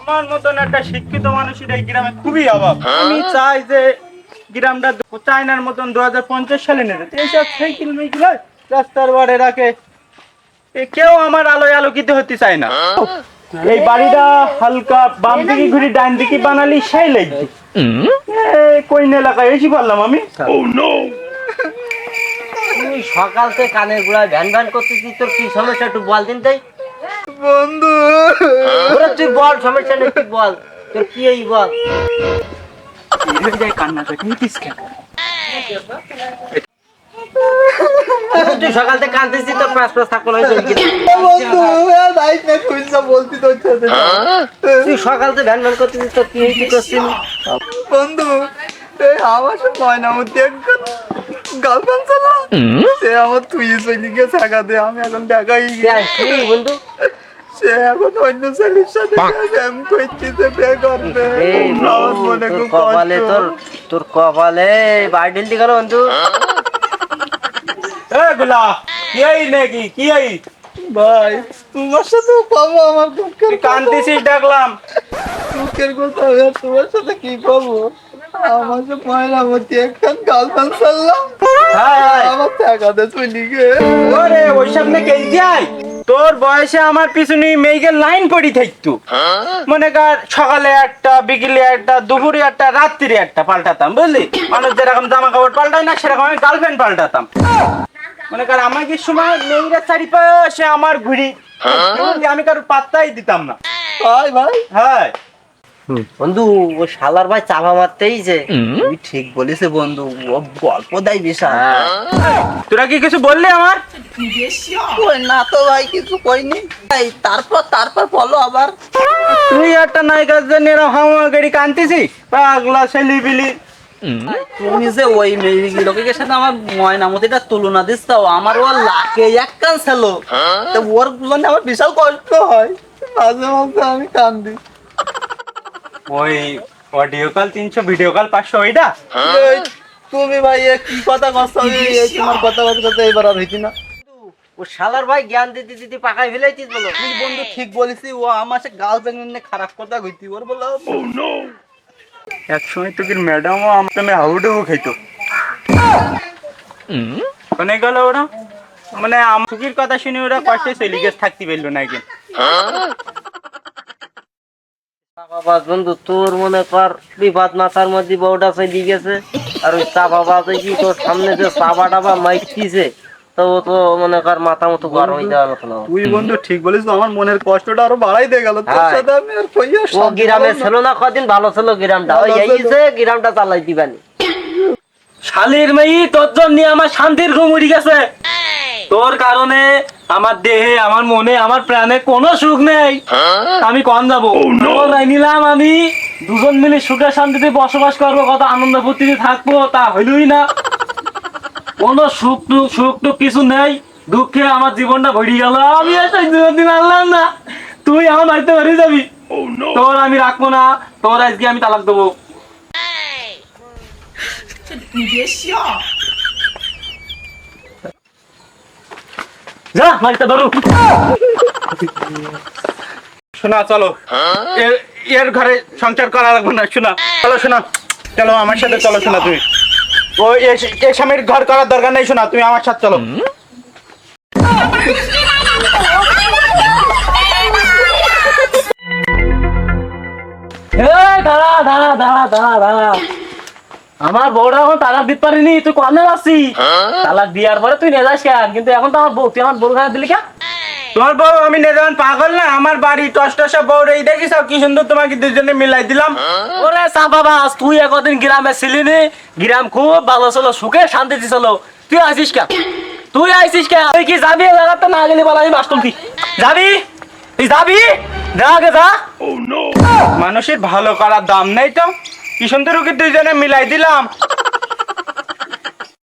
আমার মতন একটা শিক্ষিত মানুষের এই গ্রামে খুবই অভাব। আমি চাই যে গ্রামটা চায়নার মতন দু হাজার পঞ্চাশ সালে নেবে। এইসব সাইকেল মাইকেল রাস্তার বারে রাখে। কেউ আমার আলোয় আলোকিত হতে চায় না। এই বাড়িটা হালকা বাম দিকে ঘুরি ডান দিকে বানালি সাই লাগবে। কোন এলাকায় এসে পারলাম আমি? সকাল থেকে কানের গুড়ায় ভ্যান ভ্যান করতেছিস তোর কি সমস্যা একটু বল দিন তাই বন্ধু। ওরে তুই বল সমস্যা নেই তুই বল। তোর কি এই বল? তুই সকাল থেকে তোর পাঁচ পাঁচ থাকল বলতি তোর তুই সকাল থেকে ভ্যান ভ্যান করতেছিস তোর কি করছিস? বন্ধু এই আমার সব ময়নামতি একজন গার্লফ্রেন্ড ছিল। সে আমার তুই চলে গিয়ে আমি এখন দেখাই কি বন্ধু? সে এখন অন্য ছেলের সাথে প্রেম করতেছে বে করবে আমার মনে তোর খুব কপালে তোর তোর কপালে বাড়ি ঢিলতে গেল বন্ধু। এ গুলা কি এই নাকি কি এই? ভাই তোমার সাথে পাবো আমার দুঃখের কান্দিছিস ডাকলাম দুঃখের কথা আর তোমার সাথে কি পাবো? আমার যে ময়নামতি একখান গার্লফ্রেন্ড চাললাম আমার টাকাতে চলে গিয়ে। ওরে ওইসব না কেল যাই তোর বয়সে আমার পিছনে মেয়েকে লাইন পড়ি থাকতো। মনে কর সকালে একটা বিকেলে একটা দুপুরে একটা রাত্রিরে একটা পাল্টাতাম বুঝলি? মানুষ যেরকম জামা কাপড় পাল্টায় না সেরকম আমি গার্লফ্রেন্ড পাল্টাতাম। মনে কর আমাকে সময় মেয়েরা চারিপাশে আমার ঘুরি। আমি কারোর পাত্তাই দিতাম না। ভাই ভাই। হ্যাঁ। বন্ধু ও শালার ভাই চাপা মারতেই যে। তুই ঠিক বলিস বন্ধু ও গল্প দেয় বিশাল। তোরা কি কিছু বললি আমার? ওই না তো ভাই কিছু কইনি। এই তারপর তারপর বলো আবার। তুই একটা নায়িকার জন্য হাওয়া গাড়ি কানতেছি? পাগলা ছেলি বিলি তুমি যে ওই মেয়েগুলোকে সাথে আমার ময়নামতিটা তুলনা দিস তাও আমার ও লাকে এক কান ছিল। তো ওর জন্য আমার বিশাল কষ্ট হয়। মাঝে মাঝে আমি কান্দি। ওই অডিও কল তিনশো ভিডিও কল পাঁচশো ওইটা? এই, তুমি ভাই কি কথা কষ্ট তোমার কথা কথা এবার আর হইতি না। ও শালার ভাই জ্ঞান দিতে দিতে পাকাই ফেলাইছিস বলো। তুই বন্ধু ঠিক বলিসি ও আমার সে গার্লফ্রেন্ড নিয়ে খারাপ কথা কইতি ওর বলো। এক সময় তো কি ম্যাডামও আমাকে হাউডুবু খাইতো। কোনে গেল ওরা? মানে আমার সুখীর কথা শুনে ওরা কষ্টে চলে গেছে থাকতে পারল না একদিন। বাবা বন্ধু তোর মনে কর বিপদ মাথার মধ্যে বউটা চলে গেছে। আর ওই চা বাবা কি তোর সামনে যে চাবা টাবা মাইকতিছে তো ও তো মনে কর মাথা মতো গরম হয়ে যাওয়ার মতো তুই বন্ধু ঠিক বলিস তো, আমার মনের কষ্টটা আরও বাড়াই দিয়ে গেল তোর হ্যাঁ। সাথে আমি আর কইয়া ও গ্রামে ছিল না কদিন ভালো ছিল গ্রামটা। ওই এই যে গ্রামটা চালাই দিবানি। শালির মেয়ে তোর জন্য আমার শান্তির ঘুম উড়ে গেছে। তোর কারণে আমার দেহে আমার মনে আমার প্রাণে কোনো সুখ নেই। আমি কম যাব। তাই নিলাম আমি। দুজন মিলে সুখে শান্তিতে বসবাস করব কত আনন্দ ফুর্তিতে থাকব তা হইলই না। কোনো সুখ টুক সুখ টুক কিছু নেই দুঃখে আমার জীবনটা ভরি গেল। আমি একটা আনলাম না। তুই আমার বাড়িতে বাড়ি যাবি। তোর আমি রাখব না তোর আজকে আমি তালাক দেবো। যা মারিতে ধরো। শোনা চলো। এর এর ঘরে সংসার করা লাগবে না শোনা। চলো শোনা। চলো আমার সাথে চলো শোনা তুমি। ও এ- এ স্বামীর ঘর করার দরকার নেই শোনা তুমি আমার সাথে চলো। দাঁড়া দাঁড়া দাঁড়া দাঁড়া দাঁড়া। আমার বউটা এখন তালাক দিতে পারিনি তুই কনে আসছি তালাক দিয়ার পরে তুই নিয়ে যাস কেন? কিন্তু এখন তো আমার বউ তুই আমার বউ খারাপ দিলি কেন? তোমার বউ আমি নিয়ে পাগল না? আমার বাড়ি টস টসা বউ রে দেখিস কি সুন্দর তোমাকে দুজনে মিলাই দিলাম। ওরে সাবাবাস তুই একদিন গ্রামে ছিলি নি? গ্রাম খুব ভালো ছিল সুখে শান্তিতে ছিল। তুই আসিস কেন? তুই আইসিস কেন? তুই কি যাবি জায়গাতে? না গেলি বলা আমি মাস্টম কি? যাবি? তুই যাবি? যা আগে যা। মানুষের ভালো করার দাম নেই তো। কি সুন্দর ওকে দুইজনে মিলাই দিলাম।